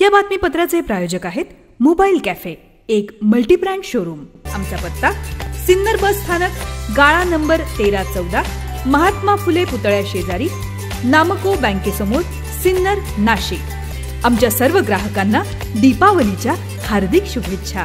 या बातमीपत्राचे प्रायोजक आहेत मोबाईल कॅफे एक मल्टीब्रँड शोरूम. आमचा पत्ता सिन्नर बस स्थानक गाळा नंबर तेरा चौदा महात्मा फुले पुतळ्या शेजारी नामको बँकेसमोर सिन्नर नाशिक. आमच्या सर्व ग्राहकांना दीपावलीच्या हार्दिक शुभेच्छा.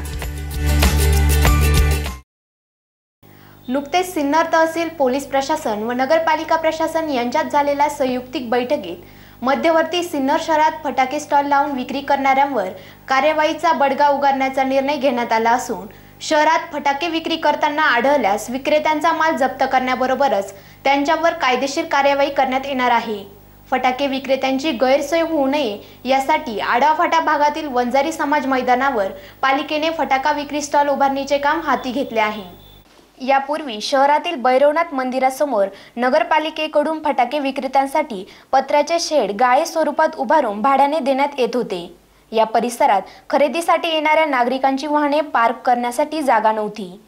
नुकतेच सिन्नर तहसील पोलीस प्रशासन व नगरपालिका प्रशासन यांच्यात झालेल्या संयुक्तिक बैठकीत मध्यवर्ती सिन्नर शहरात फटाके स्टॉल लावून विक्री करणाऱ्यांवर कार्यवाहीचा बडगा उगारण्याचा निर्णय घेण्यात आला असून शहरात फटाके विक्री करताना आढळल्यास विक्रेत्यांचा माल जप्त करण्याबरोबरच त्यांच्यावर कायदेशीर कार्यवाही करण्यात येणार आहे. फटाके विक्रेत्यांची गैरसोय होऊ नये यासाठी आडाफाटा भागातील वंजारी समाज मैदानावर पालिकेने फटाका विक्री स्टॉल उभारणीचे काम हाती घेतले आहे. यापूर्वी शहरातील भैरवनाथ मंदिरासमोर नगरपालिकेकडून फटाके विक्रेत्यांसाठी पत्र्याचे शेड गाळे स्वरूपात उभारून भाड्याने देण्यात येत होते. या परिसरात खरेदीसाठी येणाऱ्या नागरिकांची वाहने पार्क करण्यासाठी जागा नव्हती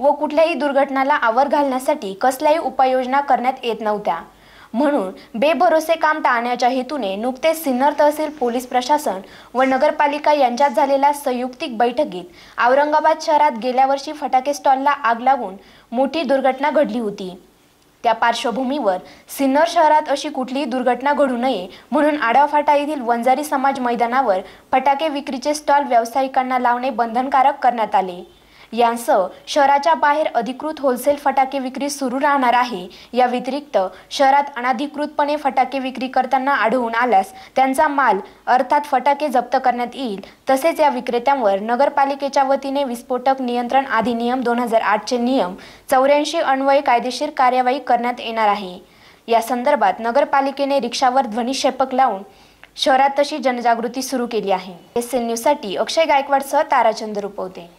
व कुठल्याही दुर्घटनाला आवर घालण्यासाठी कसल्याही उपाययोजना करण्यात येत नव्हत्या. म्हणून बेभरोसे काम टाळण्याच्या हेतूने नुकतेच सिन्नर तहसील पोलीस प्रशासन व नगरपालिका यांच्यात झालेल्या संयुक्तिक बैठकीत औरंगाबाद शहरात गेल्या वर्षी फटाके स्टॉलला आग लागून मोठी दुर्घटना घडली होती. त्या पार्श्वभूमीवर सिन्नर शहरात अशी कुठलीही दुर्घटना घडू नये म्हणून आडाफाटा येथील वंजारी समाज मैदानावर फटाके विक्रीचे स्टॉल व्यावसायिकांना लावणे बंधनकारक करण्यात आले. यांसह शहराच्या बाहेर अधिकृत होलसेल फटाके विक्री सुरू राहणार आहे. या व्यतिरिक्त शहरात अनाधिकृतपणे फटाके विक्री करताना आढळून आल्यास त्यांचा माल अर्थात फटाके जप्त करण्यात येईल. तसेच या विक्रेत्यांवर नगरपालिकेच्या वतीने विस्फोटक नियंत्रण अधिनियम दोन हजार आठचे नियम चौऱ्याऐंशी अन्वये कायदेशीर कार्यवाही करण्यात येणार आहे. या संदर्भात नगरपालिकेने रिक्षावर ध्वनिक्षेपक लावून शहरात तशी जनजागृती सुरू केली आहे. एस एन न्यूजसाठी अक्षय गायकवाडसह ताराचंद रुपवते.